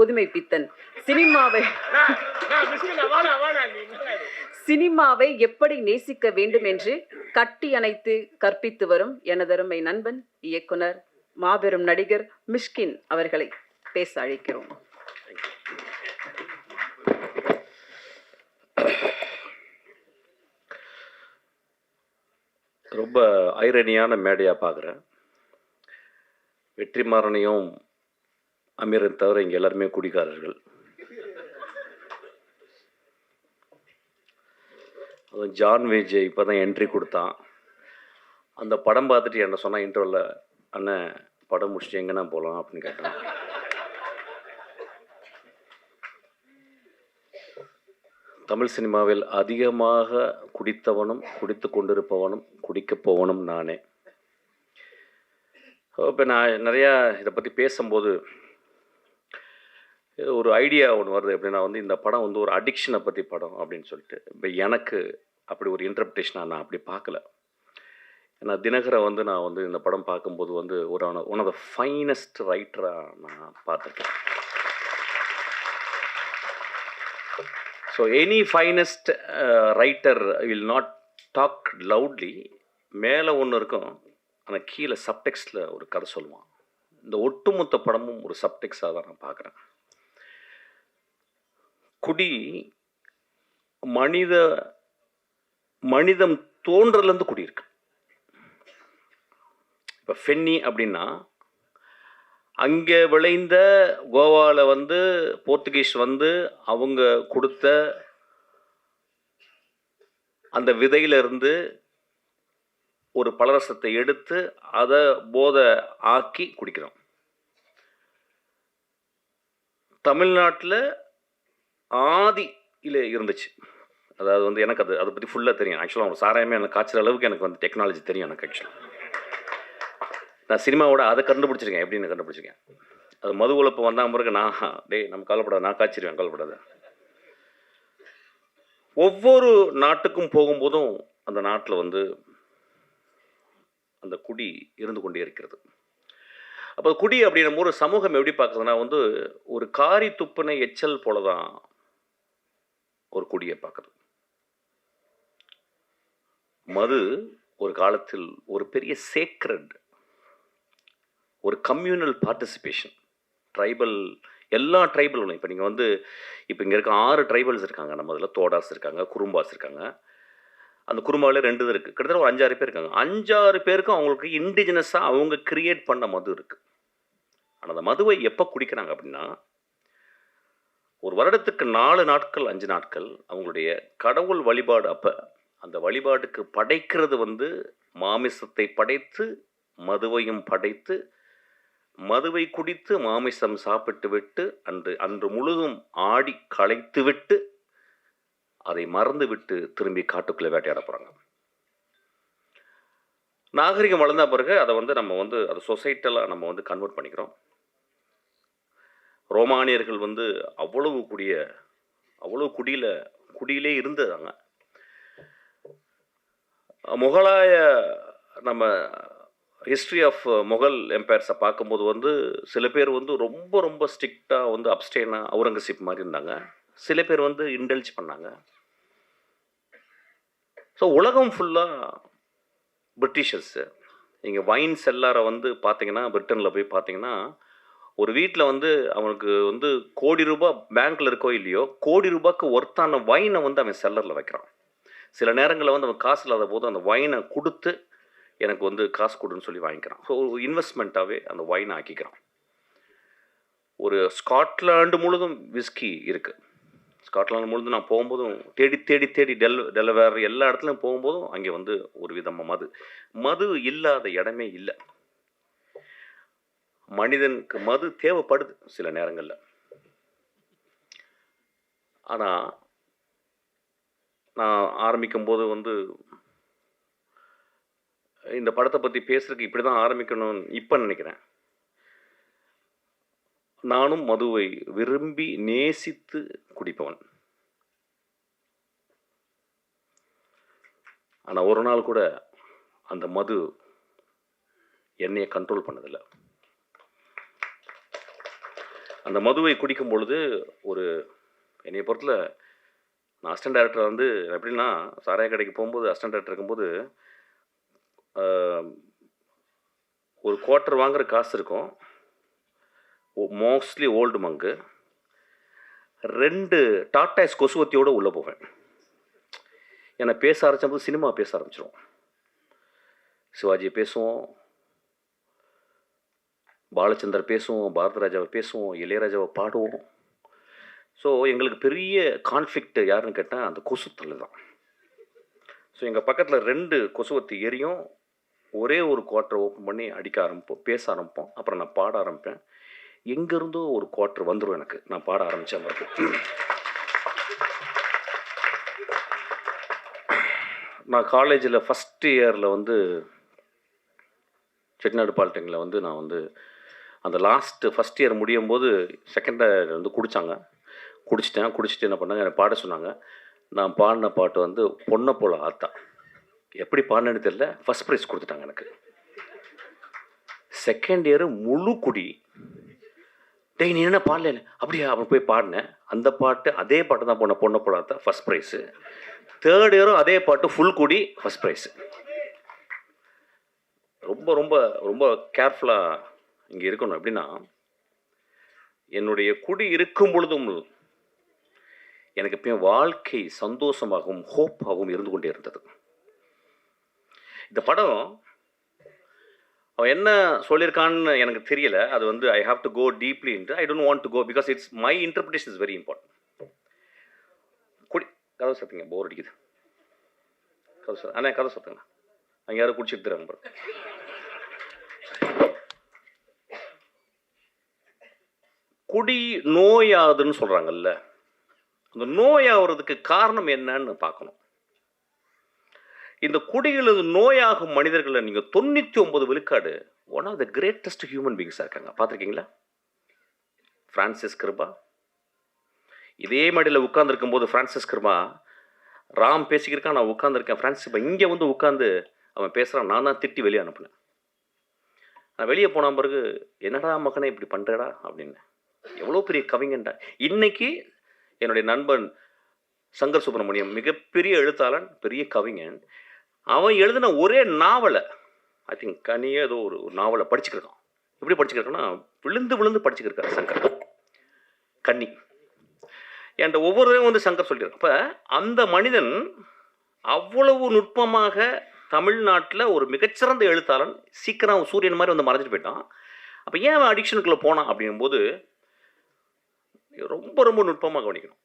புதுமை பித்தன். சினிமாவை சினிமாவை எப்படி நேசிக்க வேண்டும் என்று கட்டி அணைத்து கற்பித்து வரும் எனதருமை நண்பன் இயக்குனர் மாபெரும் நடிகர் மிஷ்கின் அவர்களை பேச அழைக்கிறோம். ரொம்ப ஐரணியான மேடையாக பார்க்குறேன் வெற்றிமாறனையும் அமீரன் தவிர இங்கே எல்லாருமே குடிகாரர்கள். அதுவும் ஜான் விஜய் இப்போ தான் என்ட்ரி கொடுத்தான். அந்த படம் பார்த்துட்டு என்ன சொன்னால் இன்டர்வலில் அண்ணன் படம் முடிச்சுட்டு எங்கேண்ணா போகலாம் அப்படின்னு கேட்டான். தமிழ் சினிமாவில் அதிகமாக குடித்தவனும் குடித்து கொண்டிருப்பவனும் குடிக்கப் போவனும் நானே. இப்போ நான் நிறையா இதை பற்றி பேசும்போது ஒரு ஐடியா ஒன்று வருது. எப்படின்னா வந்து இந்த படம் வந்து ஒரு அடிக்ஷனை பற்றி படம் அப்படின்னு சொல்லிட்டு. இப்போ எனக்கு அப்படி ஒரு இன்டர்பிரிட்டேஷனாக நான் அப்படி பார்க்கல. ஏன்னா தினகரை வந்து நான் வந்து இந்த படம் பார்க்கும்போது வந்து ஒரு ஒன் ஆஃப் த ஃபைனஸ்ட் ரைட்டராக நான் பார்த்துருக்கேன். So any finest writer will not talk loudly மேலே ஒன்று இருக்கும். ஆனால் கீழே சப்டெக்ஸ்டில் ஒரு கதை சொல்லுவான். இந்த ஒட்டுமொத்த படமும் ஒரு சப்டெக்ஸாக தான் நான் பார்க்குறேன். குடி மனித மனிதம் தோன்றலேருந்து குடி இருக்கு இப்போ ஃபென்னி அப்படின்னா அங்கே விளைந்த கோவாவில் வந்து போர்த்துகீஸ் வந்து அவங்க கொடுத்த அந்த விதையிலிருந்து ஒரு பலரசத்தை எடுத்து அதை போதை ஆக்கி குடிக்கிறோம். தமிழ்நாட்டில் ஆதியில் இருந்துச்சு. அதாவது வந்து எனக்கு அது அதை பற்றி ஃபுல்லாக தெரியும். ஆக்சுவலாக அவங்க சாராயமே எனக்கு காய்ச்சல் அளவுக்கு எனக்கு வந்து டெக்னாலஜி தெரியும் எனக்கு ஆக்சுவலாக நான் சினிமாவோட அதை கண்டுபிடிச்சிருக்கேன். எப்படின்னு கண்டுபிடிச்சிருக்கேன்? அது மது உழப்பு வந்தால் பிறகு நான் டேய் நம்ம கவலைப்படாது நான் காய்ச்சிருவேன் கவலைப்படாத. ஒவ்வொரு நாட்டுக்கும் போகும்போதும் அந்த நாட்டில் வந்து அந்த குடி இருந்து கொண்டே இருக்கிறது. அப்போ குடி அப்படின்னும் ஒரு சமூகம் எப்படி பார்க்குறதுனா வந்து ஒரு காரி துப்புன எச்சல் போல தான் ஒரு குடியை பார்க்குறது. மது ஒரு காலத்தில் ஒரு பெரிய சேக்ரட் ஒரு கம்யூனல் பார்ட்டிசிபேஷன் ட்ரைபல் எல்லா ட்ரைபலும் இப்போ நீங்கள் வந்து இப்போ இங்கே இருக்க ஆறு ட்ரைபல்ஸ் இருக்காங்க நம்ம இதில் தோடாஸ் இருக்காங்க குறும்பாஸ் இருக்காங்க. அந்த குறும்பாவில் ரெண்டு இது இருக்குது கிட்டத்தட்ட ஒரு அஞ்சாறு பேர் இருக்காங்க. அஞ்சாறு பேருக்கும் அவங்களுக்கு இண்டிஜினஸாக அவங்க கிரியேட் பண்ண மது இருக்குது ஆனால் அந்த மதுவை எப்போ குடிக்கிறாங்க அப்படின்னா ஒரு வருடத்துக்கு நாலு நாட்கள் அஞ்சு நாட்கள் அவங்களுடைய கடவுள் வழிபாடு அப்போ அந்த வழிபாட்டுக்கு படைக்கிறது வந்து மாமிசத்தை படைத்து மதுவையும் படைத்து மதுவை குடித்து மாமிசம் சாப்பிட்டு விட்டு அன்று அன்று முழுதும் ஆடி களைத்து விட்டு அதை மறந்து விட்டு திரும்பி காட்டுக்குள்ளே வேட்டையாட போகிறாங்க நாகரிகம் வளர்ந்த பிறகு அதை வந்து நம்ம வந்து அதை சொசைட்டலாக நம்ம வந்து கன்வெர்ட் பண்ணிக்கிறோம். ரோமானியர்கள் வந்து அவ்வளவு குடிய அவ்வளவு குடியில் குடியிலே இருந்ததாங்க முகலாய நம்ம ஹிஸ்ட்ரி ஆஃப் முகல் எம்பையர்ஸை பார்க்கும்போது வந்து சில பேர் வந்து ரொம்ப ரொம்ப ஸ்ட்ரிக்டாக வந்து அப்டேனாக அவுரங்கசீப் மாதிரி இருந்தாங்க. சில பேர் வந்து இன்டெல்ஜ் பண்ணாங்க. ஸோ உலகம் ஃபுல்லாக பிரிட்டிஷர்ஸு நீங்கள் வைன் செல்லாரை வந்து பார்த்தீங்கன்னா பிரிட்டனில் போய் பார்த்தீங்கன்னா ஒரு வீட்டில் வந்து அவனுக்கு வந்து கோடி ரூபாய் பேங்க்கில் இருக்கோ இல்லையோ கோடி ரூபாய்க்கு ஒர்த்தான வைனை வந்து அவன் செல்லரில் வைக்கிறான். சில நேரங்களில் வந்து அவன் காசு இல்லாத போது அந்த வைனை கொடுத்து எனக்கு வந்து காசு கொடுன்னு சொல்லி வாங்கிக்கிறான். ஸோ ஒரு இன்வெஸ்ட்மெண்ட்டாகவே அந்த வைனை ஆக்கிக்கிறான். ஒரு ஸ்காட்லாண்டு முழுதும் விஸ்கி இருக்குது ஸ்காட்லாண்டு முழுதும் நான் போகும்போதும் தேடி தேடி தேடி டெல் டெலவேர் எல்லா இடத்துலையும் போகும்போதும் அங்கே வந்து ஒரு விதமாக மது. மது இல்லாத இடமே இல்லை. மனிதனுக்கு மது தேவைப்படுது சில நேரங்களில். ஆனால் நான் ஆரம்பிக்கும் போது வந்து இந்த படத்தை பற்றி பேசுறதுக்கு இப்படி தான் ஆரம்பிக்கணும்னு இப்போ நினைக்கிறேன். நானும் மதுவை விரும்பி நேசித்து குடிப்பவன். ஆனால் ஒரு நாள் கூட அந்த மது என்னையை கண்ட்ரோல் பண்ணதில்லை. அந்த மதுவை குடிக்கும் பொழுது ஒரு என்னைய பொறுத்தில் நான் அசிஸ்டன்ட் டேரக்டர் வந்து எப்படின்னா சாராய கடைக்கு போகும்போது அசிஸ்டன்ட் டேரக்டர் இருக்கும்போது ஒரு குவார்ட்டர் வாங்குற காசு இருக்கும். மோஸ்ட்லி ஓல்டு மங்கு ரெண்டு டாட்டாஸ் கொசுவத்தியோடு உள்ளே போவேன். என்னை பேச ஆரம்பிச்சபோது சினிமா பேச ஆரம்பிச்சிடும் சிவாஜி பேசுவோம். பாலச்சந்தர் பேசுவோம் பாரதராஜாவை பேசுவோம் இளையராஜாவை பாடுவோம். ஸோ எங்களுக்கு பெரிய கான்ஃப்ளிக்ட் யாருன்னு கேட்டால் அந்த கொசுத்தல் தான். ஸோ எங்கள் பக்கத்தில் ரெண்டு கொசுவத்து எரியும். ஒரே ஒரு குவார்ட்டர் ஓப்பன் பண்ணி அடிக்க ஆரம்பிப்போம் பேச ஆரம்பிப்போம். அப்புறம் நான் பாட ஆரம்பிப்பேன். எங்கேருந்தோ ஒரு குவார்ட்டர் வந்துடும் எனக்கு. நான் பாட ஆரம்பித்தேன் வரைக்கும் நான் காலேஜில் ஃபஸ்ட் இயரில் வந்து செட்டிநாடு பாலிடெக்னிக்கில் வந்து நான் வந்து அந்த லாஸ்ட்டு ஃபஸ்ட் இயர் முடியும் போது செகண்ட் இயர் வந்து குடித்தாங்க குடிச்சிட்டேன். குடிச்சிட்டு என்ன பண்ணாங்க? என்னை பாட சொன்னாங்க. நான் பாடின பாட்டு வந்து பொண்ணை போல ஆத்தா. எப்படி பாடினேன்னு தெரியல. ஃபஸ்ட் ப்ரைஸ் கொடுத்துட்டாங்க எனக்கு. செகண்ட் இயர் முழு குடி. டெய் நீ என்ன பாடல? அப்படியா. அவன் போய் பாடினேன். அந்த பாட்டு அதே பாட்டு தான் போன பொண்ணை போல ஆத்தா ஃபஸ்ட் ப்ரைஸு தேர்ட் இயரும் அதே பாட்டு ஃபுல் குடி ஃபஸ்ட் ப்ரைஸு ரொம்ப ரொம்ப ரொம்ப கேர்ஃபுல்லாக இங்கே இருக்கணும். எப்படின்னா என்னுடைய குடி இருக்கும் பொழுதும் எனக்கு எப்பயும் வாழ்க்கை சந்தோஷமாகவும் ஹோப்பாகவும் இருந்து கொண்டே இருந்தது. இந்த படம் அவன் என்ன சொல்லியிருக்கான்னு எனக்கு தெரியல. அது வந்து I have to go deeply into I don't want to go because it's my interpretation is very important குடி கதை சத்துங்க போர் அடிக்குது. கதை சார் அண்ணா கதை சத்துங்க அங்கே யாரும் குடிச்சிட்டு தராங்க பாருங்க. குடி நோயாதுன்னு சொல்கிறாங்கல்ல அந்த நோயாகிறதுக்கு காரணம் என்னன்னு பார்க்கணும். இந்த குடியிலிருந்து நோயாகும் மனிதர்களை நீங்கள் தொண்ணூற்றி ஒன்பது விழுக்காடு one of the greatest human பீங்ஸாக இருக்காங்க. பார்த்துருக்கீங்களா? ஃப்ரான்சிஸ் கிருபா இதே மடியில் உட்காந்துருக்கும் போது ஃப்ரான்சிஸ் கிருபா ராம் பேசிக்கிருக்கான் நான் உட்காந்துருக்கேன் ஃப்ரான்சிஸ் இங்கே வந்து உட்காந்து அவன் பேசுகிறான் நான் தான் திட்டி வெளியே அனுப்புனேன். நான் வெளியே போன பிறகு என்னடா மகனே இப்படி பண்ணுறடா அப்படின்னு. எவ்வளோ பெரிய கவிஞன்டா இன்னைக்கு என்னுடைய நண்பன் சங்கர் சுப்பிரமணியம் மிகப்பெரிய எழுத்தாளன் பெரிய கவிஞன். அவன் எழுதின ஒரே நாவலை ஐ திங்க் கனியே ஏதோ ஒரு ஒரு நாவலை படிச்சுக்கிருக்கான். எப்படி படிச்சுக்கிருக்கான்னா விழுந்து விழுந்து படிச்சுக்கிருக்காரு சங்கர். கன்னி. என்கிட்ட ஒவ்வொருவரையும் வந்து சங்கர் சொல்லியிருக்கான் அப்போ அந்த மனிதன் அவ்வளவு நுட்பமாக தமிழ்நாட்டில் ஒரு மிகச்சிறந்த எழுத்தாளன் சீக்கிரம் சூரியன் மாதிரி வந்து மறைஞ்சிட்டு போயிட்டான். அப்போ ஏன் அவன் அடிக்ஷனுக்குள்ளே போனான் அப்படிங்கும்போது ரொம்ப ரொம்ப நுட்பமாக கவனிக்கணும்.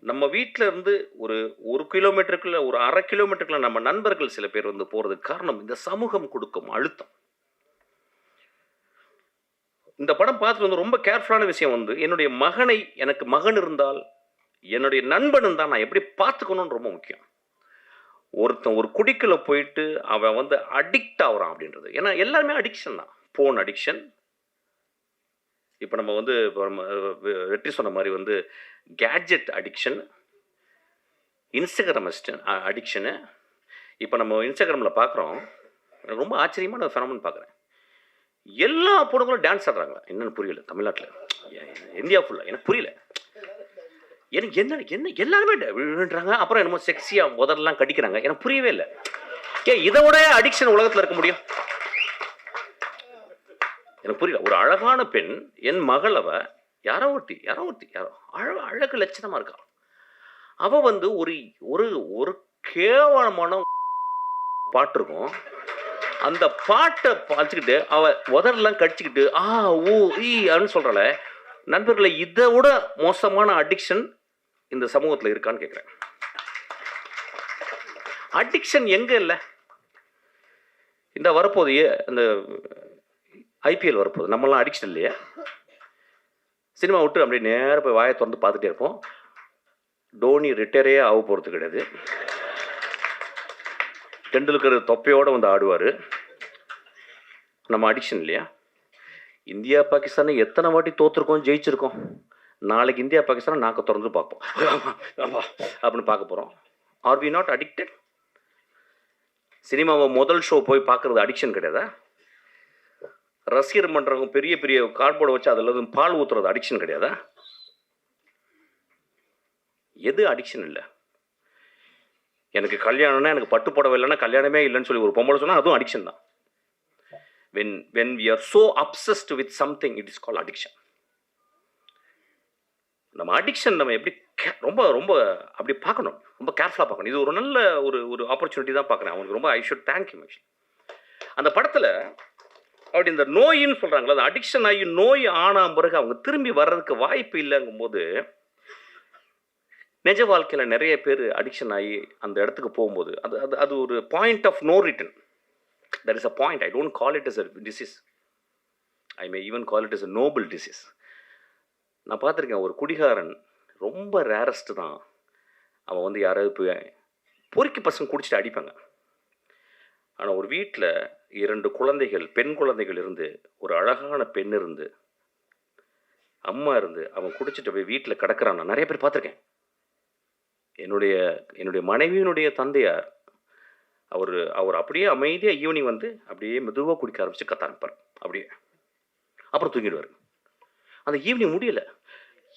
நம்ம வீட்டில் இருந்து ஒரு ஒரு கிலோமீட்டருக்குள்ள ஒரு அரை கிலோமீட்டருக்குள்ள நம்ம நண்பர்கள் சில பேர் வந்து போகிறதுக்கு காரணம் இந்த சமூகம் கொடுக்கும் அழுத்தம். இந்த படம் பார்த்துட்டு வந்து ரொம்ப கேர்ஃபுல்லான விஷயம் வந்து என்னுடைய மகனை எனக்கு மகன் இருந்தால் என்னுடைய நண்பன் இருந்தால் நான் எப்படி பார்த்துக்கணும்னு ரொம்ப முக்கியம். ஒருத்தன் ஒரு குடிக்குள்ள போயிட்டு அவன் வந்து அடிக்ட் ஆகுறான் அப்படின்றது. ஏன்னா எல்லாருமே அடிக்ஷன் தான். ஃபோன் அடிக்ஷன் இப்போ நம்ம வந்து இப்போ வெற்றி சொன்ன மாதிரி வந்து கேட்ஜெட் அடிக்ஷன் இன்ஸ்டாகிராம் அடிக்ஷனு இப்போ நம்ம இன்ஸ்டாகிராமில் பார்க்குறோம் எனக்கு ரொம்ப ஆச்சரியமான ஃபெனமன் பார்க்குறேன் எல்லா பொண்ணுங்களும் டான்ஸ் ஆடுறாங்க. என்னன்னு புரியல தமிழ்நாட்டில். இந்தியா ஃபுல்லாக எனக்கு புரியல. எனக்கு என்ன என்ன எல்லாருமே விழுன்றாங்க அப்புறம் என்னமோ செக்ஸியாக முதல்லாம் கடிக்கிறாங்க. எனக்கு புரியவே இல்லை. ஏ இதோட அடிக்ஷன் உலகத்தில் இருக்க முடியும்? எனக்கு புரியல. ஒரு அழகான பெண் என் மகள் அவ யாரோ ஒருத்தி யாரோ ஒருத்தி யாரோ அழ அழகு லட்சணமாக இருக்கா. அவ வந்து ஒரு ஒரு ஒரு கேவலமான பாட்டு இருக்கும். அந்த பாட்டை பார்த்துக்கிட்டு அவ உதரெல்லாம் கடிச்சுக்கிட்டு ஆ ஊ ஈ அப்படின்னு சொல்றாள நண்பர்களை இதை விட மோசமான அடிக்ஷன் இந்த சமூகத்தில் இருக்கான்னு கேட்குறேன் அடிக்ஷன் எங்கே இல்லை? இந்த வரப்போதைய அந்த ஐபிஎல் வரப்போகுது. நம்மளாம் அடிக்ஷன் இல்லையா? சினிமா விட்டு அப்படியே நேராக போய் வாயை திறந்து பார்த்துட்டே இருப்போம். டோனி ரிட்டையரே ஆக போகிறது கிடையாது. டெண்டுல்கர் தொப்பையோடு வந்து ஆடுவார். நம்ம அடிக்ஷன் இல்லையா? இந்தியா பாகிஸ்தானை எத்தனை வாட்டி தோத்துருக்கோம் ஜெயிச்சிருக்கோம். நாளைக்கு இந்தியா பாகிஸ்தானை நாக்க திறந்து பார்ப்போம். அப்படின்னு பார்க்க போகிறோம் ஆர் வி நாட் அடிக்டட் சினிமாவை முதல் ஷோ போய் பார்க்குறது அடிக்ஷன் கிடையாதா? ரசிகர் மன்றவங்க பெரிய பெரிய கார்போர்டை வச்சு அதில் இருந்து பால் ஊற்றுறது அடிக்ஷன் கிடையாதா? எது அடிக்ஷன் இல்லை? எனக்கு கல்யாணம்னா எனக்கு பட்டு புடவை இல்லைன்னா கல்யாணமே இல்லைன்னு சொல்லி ஒரு பொம்பளை சொன்னால் அதுவும் அடிக்ஷன் தான். When when we are so obsessed with something it is call addiction நம்ம அடிக்ஷன் நம்ம எப்படி ரொம்ப ரொம்ப அப்படி பார்க்கணும். ரொம்ப கேர்ஃபுல்லாக பார்க்கணும். இது ஒரு நல்ல ஒரு ஒரு ஆப்பர்ச்சுனிட்டி தான் பார்க்குறேன். அவனுக்கு ரொம்ப ஐ ஷுட் தேங்க் யூ அந்த படத்தில் அப்படி இந்த நோயின்னு சொல்கிறாங்களா அந்த அடிக்ஷன் ஆகி நோய் ஆன பிறகு அவங்க திரும்பி வர்றதுக்கு வாய்ப்பு இல்லைங்கும்போது நிஜ வாழ்க்கையில் நிறைய பேர் அடிக்ஷன் ஆகி அந்த இடத்துக்கு போகும்போது அது அது அது ஒரு point of no return that is a point I don't call it is a disease I may even call it is a noble disease நான் பார்த்துருக்கேன் ஒரு குடிகாரன் ரொம்ப ரேரஸ்ட் தான். அவன் வந்து யாராவது போய் பொறுக்கி பசங்க குடிச்சிட்டு அடிப்பாங்க. ஆனால் ஒரு வீட்டில் இரண்டு குழந்தைகள் பெண் குழந்தைகள் இருந்து ஒரு அழகான பெண் இருந்து அம்மா இருந்து அவன் குடிச்சிட்டு போய் வீட்டில் கிடக்கிறான். நான் நிறைய பேர் பார்த்துருக்கேன். என்னுடைய என்னுடைய மனைவியினுடைய தந்தையார் அவர் அவர் அப்படியே அமைதியாக ஈவினிங் வந்து அப்படியே மெதுவாக குடிக்க ஆரம்பித்து கத்த ஆரம்பிப்பார். அப்படியே. அப்புறம் தூங்கிடுவார். அந்த ஈவினிங் முடியல.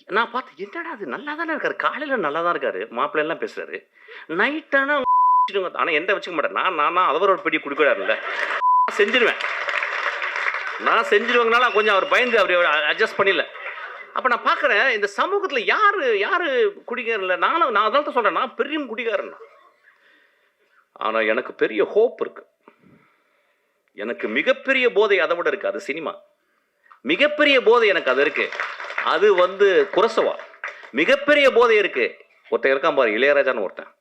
நான் பார்த்து என்னடா அது நல்லா தானே இருக்காரு. காலையில் நல்லா தான் இருக்காரு மாப்பிள்ளைலாம் பேசுகிறாரு நைட்டானா நைட்டானா ஆனால் எந்த வச்சுக்க மாட்டேன். நான் நான் அவரோட பெரிய குடிக்கூடாதுல்ல செஞ்சிருவேன். நான் செஞ்சிருவாங்கனால கொஞ்சம் அவர் பயந்து அவர் அட்ஜஸ்ட் பண்ணல. அப்போ நான் பார்க்குறேன் இந்த சமூகத்தில் யார் யார் குடிகாரன் இல்லை நானும் நான் அதான் சொல்கிறேன் நான் பெரிய குடிகாரன். ஆனால் எனக்கு பெரிய ஹோப் இருக்கு. எனக்கு மிகப்பெரிய போதை அதை விட இருக்கு. அது சினிமா. மிகப்பெரிய போதை எனக்கு அது இருக்கு. அது வந்து குரசவா. மிகப்பெரிய போதை இருக்கு. ஒருத்தன் இருக்கான் பாரு இளையராஜான்னு ஒருத்தன்.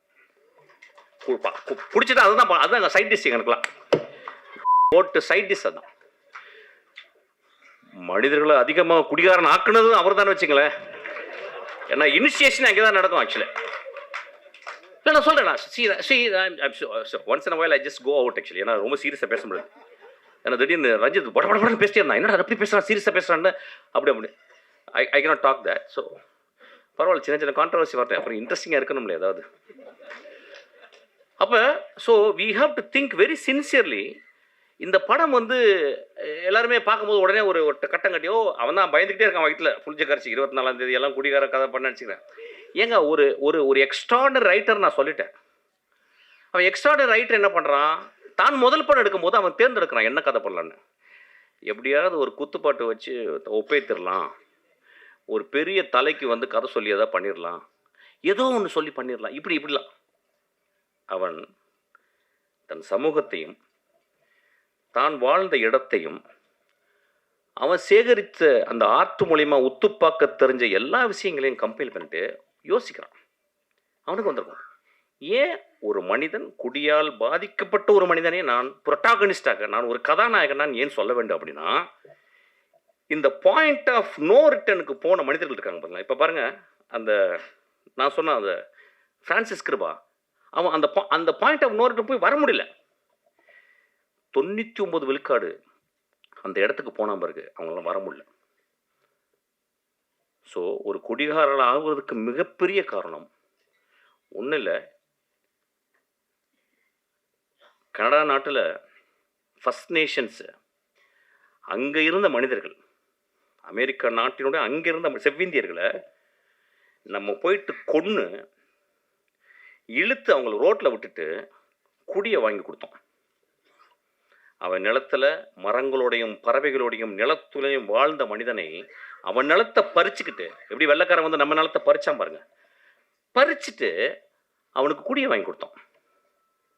கு- அதுதான் அதுதான் சைட் டிஷ் எனக்குலாம். போட்டு சைட் டிஷ் அதுதான் மனிதர்களை அதிகமாக குடிகாரன் ஆக்குனதும் அவர் தானே வச்சுங்களேன். ஏன்னா இனிஷியேஷன் அங்கே தான் நடக்கும் ஆக்சுவலி இல்லை நான் சொல்கிறேன் C C once in while I just go out actually ஏன்னா ரொம்ப சீரியஸாக பேச முடியாது ஏன்னா திடீர்னு ரஞ்சித் பட பட படம் பேசிட்டே இருந்தான். என்ன அப்படி பேசுகிறான் சீரியஸாக பேசுகிறான்னு அப்படி அப்படி. I I cannot talk that so பரவாயில்ல சின்ன சின்ன கான்ட்ரவர்சி வரேன் அப்புறம் இன்ட்ரெஸ்டிங்காக இருக்கணும்ல ஏதாவது. அப்போ so we have to think very sincerely இந்த படம் வந்து எல்லாருமே பார்க்கும்போது உடனே ஒரு ஒரு கட்டம் கட்டியோ அவன் தான் பயந்துக்கிட்டே இருக்கான் வயிற்றில் புளிச்ச கரைச்சி இருபத்தி நாலாம் தேதி எல்லாம் குடிகார கதை பண்ண நினச்சிக்கிறேன். ஏங்க ஒரு ஒரு ஒரு எக்ஸ்ட்ராடர் ரைட்டர் நான் சொல்லிட்டேன். அவன் எக்ஸ்ட்ராடர் ரைட்டர் என்ன பண்ணுறான் தான் முதல் படம் எடுக்கும்போது அவன் தேர்ந்தெடுக்கிறான் என்ன கதை பண்ணலான்னு எப்படியாவது ஒரு குத்துப்பாட்டு வச்சு ஒப்பைத்திடலாம் ஒரு பெரிய தலைக்கு வந்து கதை சொல்லி எதாவது பண்ணிடலாம் ஏதோ ஒன்று சொல்லி பண்ணிடலாம் இப்படி இப்படிலாம். அவன் தன் சமூகத்தையும் தான் வாழ்ந்த இடத்தையும் அவன் சேகரித்த அந்த ஆர்ட் மூலிமா உத்துப்பாக்க தெரிஞ்ச எல்லா விஷயங்களையும் கம்பைல் பண்ணிட்டு யோசிக்கிறான். அவனுக்கு வந்திருக்கும். ஏன் ஒரு மனிதன் குடியால் பாதிக்கப்பட்ட ஒரு மனிதனே நான் புரட்டாகனிஸ்டாக நான் ஒரு கதாநாயகன் நான் ஏன் சொல்ல வேண்டும் அப்படின்னா இந்த பாயிண்ட் ஆஃப் நோ ரிட்டனுக்கு போன மனிதர்கள் இருக்காங்க பாருங்க இப்போ பாருங்கள் அந்த நான் சொன்ன அந்த ஃப்ரான்சிஸ் கிருபா அவன் அந்த அந்த பாயிண்ட் ஆஃப் நோ போய் வர முடியல. தொண்ணூற்றி ஒம்பது விழுக்காடு அந்த இடத்துக்கு போன பிறகு அவங்களால வர முடியல. ஸோ ஒரு குடிகாரர்கள் ஆகுவதற்கு மிகப்பெரிய காரணம் ஒன்றும் இல்லை. கனடா நாட்டில் ஃபஸ்ட் நேஷன்ஸு அங்கே இருந்த மனிதர்கள் அமெரிக்கா நாட்டினுடைய அங்கே இருந்த செவ்விந்தியர்களை நம்ம போயிட்டு கொன்று இழுத்து அவங்கள ரோட்டில் விட்டுட்டு குடியை வாங்கி கொடுத்தோம் அவன் நிலத்துல மரங்களோடையும் பறவைகளோடையும் நிலத்துலையும் வாழ்ந்த மனிதனை அவன் நிலத்தை பறிச்சுக்கிட்டு எப்படி வெள்ளக்காரன் வந்து நம்ம நிலத்தை பறிச்சான் பாருங்க. பறிச்சுட்டு அவனுக்கு குடியை வாங்கி கொடுத்தோம்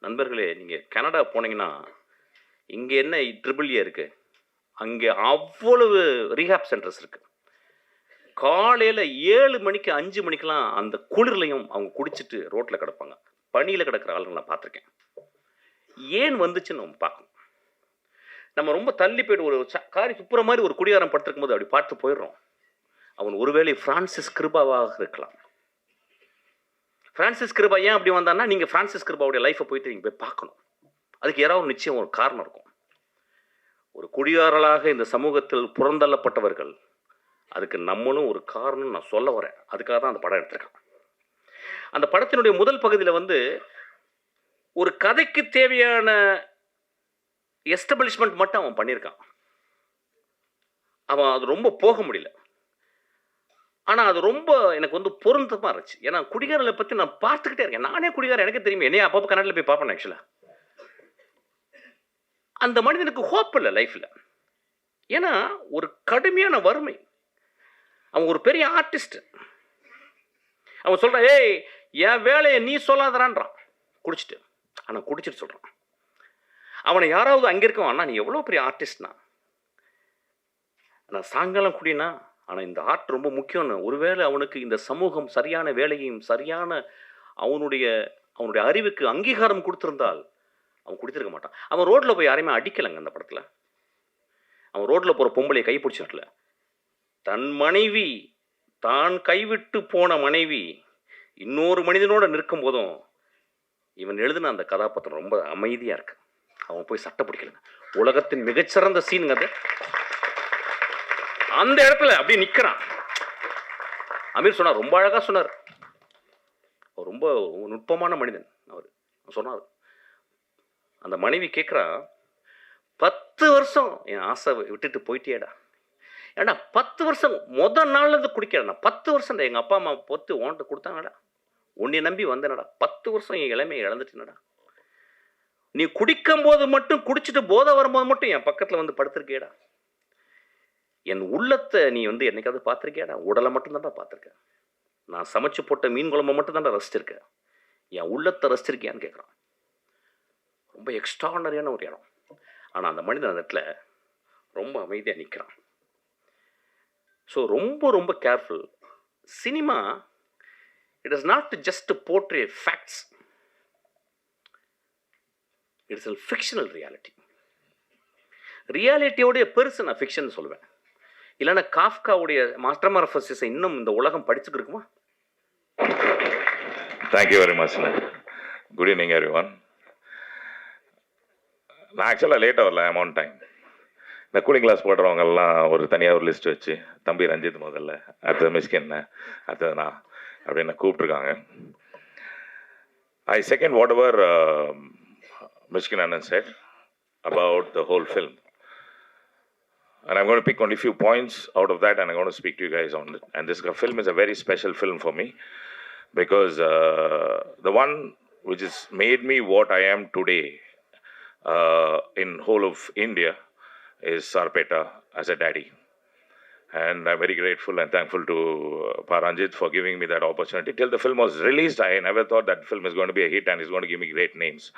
நண்பர்களே நீங்கள் கனடா போனீங்கன்னா இங்கே என்ன ட்ரிபிள் ஏ இருக்குது அங்கே அவ்வளவு ரீஹாப் சென்டர்ஸ் இருக்குது காலையில் ஏழு மணிக்கு அஞ்சு மணிக்கெலாம் அந்த குளிர்லையும் அவங்க குடிச்சிட்டு ரோட்டில் கிடப்பாங்க. பனியில் கிடக்கிற ஆளுங்களை நான் பார்த்துருக்கேன். ஏன் வந்துச்சுன்னு நம்ம பார்க்கணும். நம்ம ரொம்ப தள்ளி போய்ட்டு ஒரு ச- காரி துப்புற மாதிரி ஒரு குடியாரம் படுத்திருக்கும் போது அப்படி பார்த்து போயிடுறோம். அவன் ஒருவேளை பிரான்சிஸ் கிருபாவாக இருக்கலாம். பிரான்சிஸ் கிருபா ஏன் அப்படி வந்தான்னா நீங்கள் பிரான்சிஸ் கிருபாவுடைய லைஃப்பை போயிட்டு நீங்கள் போய் பார்க்கணும். அதுக்கு யாராவது நிச்சயம் ஒரு காரணம் இருக்கும். ஒரு குடியாரலாக இந்த சமூகத்தில் புறந்தள்ளப்பட்டவர்கள் அதுக்கு நம்மளும் ஒரு காரணம் நான் சொல்ல வரேன். அதுக்காக தான் அந்த படம் எடுத்திருக்கேன். அந்த படத்தினுடைய முதல் பகுதியில் வந்து ஒரு கதைக்கு தேவையான எஸ்டபிளிஷ்மெண்ட் மட்டும் அவன் பண்ணியிருக்கான். அவன் அது ரொம்ப போக முடியல. ஆனால் அது ரொம்ப எனக்கு வந்து பொருந்தமாக இருந்துச்சு. ஏன்னா குடிகாரங்களை பற்றி நான் பார்த்துக்கிட்டே இருக்கேன். நானே குடிகாரன். எனக்கு தெரியும். என்னையே அப்பப்போ கன்னடில் போய் பார்ப்பேன் ஆக்சுவலாக அந்த மனிதனுக்கு ஹோப் இல்லை லைஃப்பில் ஏன்னா ஒரு கடுமையான வறுமை. அவன் ஒரு பெரிய ஆர்டிஸ்ட் அவன் சொல்கிறான் ஏய் என் வேலையை நீ சொல்லாதறான்றான் குடிச்சிட்டு. ஆனால் குடிச்சிட்டு சொல்கிறான் அவனை யாராவது அங்கே இருக்கவான் நீ எவ்வளோ பெரிய ஆர்டிஸ்ட்னா நான் சாயங்காலம் குடினா ஆனால் இந்த ஆர்ட் ரொம்ப முக்கியம்னு. ஒருவேளை அவனுக்கு இந்த சமூகம் சரியான வேலையும் சரியான அவனுடைய அவனுடைய அறிவுக்கு அங்கீகாரம் கொடுத்துருந்தால் அவன் குடித்திருக்க மாட்டான். அவன் ரோட்டில் போய் யாரையுமே அடிக்கலைங்க அந்த படத்தில். அவன் ரோட்டில் போகிற பொம்பளையை கைப்பிடிச்சிடல தன் மனைவி தான் கைவிட்டு போன மனைவி இன்னொரு மனிதனோட நிற்கும் போதும் இவன் எழுதின அந்த கதாபாத்திரம் ரொம்ப அமைதியாக இருக்கு. அவன் போய் சட்டை பிடிக்கலங்க. உலகத்தின் மிகச்சிறந்த சீனுங்க அது. அந்த இடத்துல அப்படியே நிற்கிறான் அமீர் சொன்னார் ரொம்ப அழகாக சொன்னார். அவர் ரொம்ப நுட்பமான மனிதன் அவர் சொன்னார் அந்த மனைவி கேட்குறா பத்து வருஷம் என் ஆசை விட்டுட்டு போயிட்டியேடா. ஏடா பத்து வருஷம் முத நாள்லேருந்து குடிக்கிறேன் பத்து வருஷம் எங்கள் அப்பா அம்மா பொத்து ஓன்ட்டு கொடுத்தாங்கடா. உன்னை நம்பி வந்தேனடா. பத்து வருஷம் என் இளமையை இழந்துட்டேனடா. நீ குடிக்கும் போது மட்டும் குடிச்சிட்டு போதை வரும்போது மட்டும் என் பக்கத்தில் வந்து படுத்திருக்கேடா என் உள்ளத்தை நீ வந்து என்னைக்காவது பார்த்துருக்கியாடா? உடலை மட்டும்தான்டா பார்த்துருக்க. நான் சமைச்சு போட்ட மீன் குழம்பை மட்டும் தான்டா ரசிச்சிருக்கேன் என் உள்ளத்தை ரசிச்சிருக்கியான்னு கேட்குறான் ரொம்ப எக்ஸ்ட்ரானரியான ஒரு இடம். ஆனால் அந்த மனிதன் அந்த இடத்துல ரொம்ப அமைதியாக நிற்கிறான் ஸோ ரொம்ப ரொம்ப careful cinema it is not just portray facts it's a fictional reality ரியாலிட்டியோடைய பெருசு நான் ஃபிக்ஷன் சொல்லுவேன். இல்லைன்னா காஃப்காவுடைய மாஸ்டர்மார்ஃபசிஸை இன்னும் இந்த உலகம் படிச்சுக்கு இருக்குமா? Thank very much much. Good evening, everyone. நான் ஆக்சுவலாக லேட்டாக வரல ஐம் ஆன் டைம் இந்த கூலிங் கிளாஸ் போடுறவங்கெல்லாம் ஒரு தனியாக ஒரு லிஸ்ட் வச்சு தம்பி ரஞ்சித் முதல்ல அடுத்தது மிஸ்கின் அடுத்தது நான் அப்படின்னு கூப்பிட்ருக்காங்க ஐ செகண்ட் வாட் எவர் மிஸ்கின் அண்ணன் said about the whole film And I'm going to pick only a few points out of that, and I'm going to speak to you guys on it. And this film is a very special film for me because uh, the one which has made me what I am today uh, in whole of India is Sarpeta as a daddy. And I'm very grateful and thankful to uh, Paranjit for giving me that opportunity. Till the film was released, I never thought that film is going to be a hit and it's going to give me great names.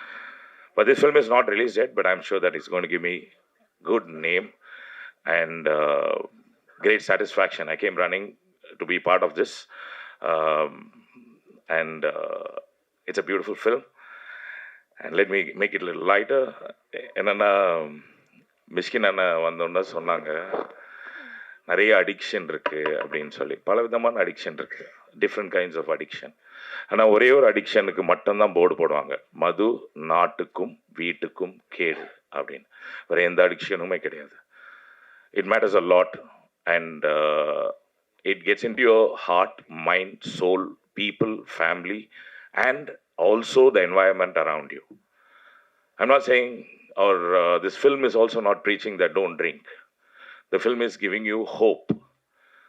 But this film is not released yet, but I'm sure that it's going to give me good name and uh, great satisfaction. I came running to be part of this, um, and uh, it's a beautiful film. And let me make it a little lighter. And then, uh, um, Mysskin அண்ணன் வந்தோன்னா சொன்னாங்க நிறைய addiction இருக்குது அப்படின்னு சொல்லி. பல விதமான addiction இருக்குது டிஃப்ரெண்ட் கைண்ட்ஸ் ஆஃப் அடிக்ஷன் ஆனால் ஒரே ஒரு அடிக்ஷனுக்கு மட்டும்தான் போர்டு போடுவாங்க. மது நாட்டுக்கும் வீட்டுக்கும் கேடு அப்படின்னு. வேறு எந்த அடிக்ஷனுமே கிடையாது. It matters a lot and it gets in into heart mind soul people family and also the the around you you. I'm not saying or uh, this film is also not preaching that don't drink the film is giving you hope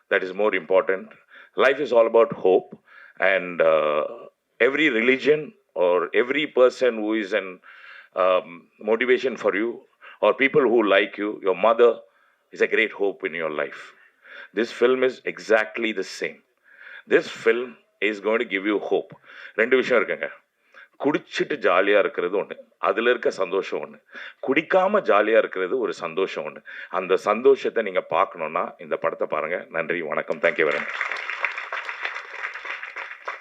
that is more important life is all about hope and uh, every religion or every person who is an um, motivation for you or people who like you your mother is a great hope in your life. This film is exactly the same. This film is going to give you hope. ரெண்டு விஷயம் இருக்குங்க குடிச்சிட்டு ஜாலியாக இருக்கிறது ஒன்று அதில் இருக்க சந்தோஷம் ஒன்று குடிக்காம ஜாலியாக இருக்கிறது ஒரு சந்தோஷம் ஒன்று அந்த சந்தோஷத்தை நீங்கள் பார்க்கணுன்னா இந்த படத்தை பாருங்கள் நன்றி வணக்கம். Thank you very much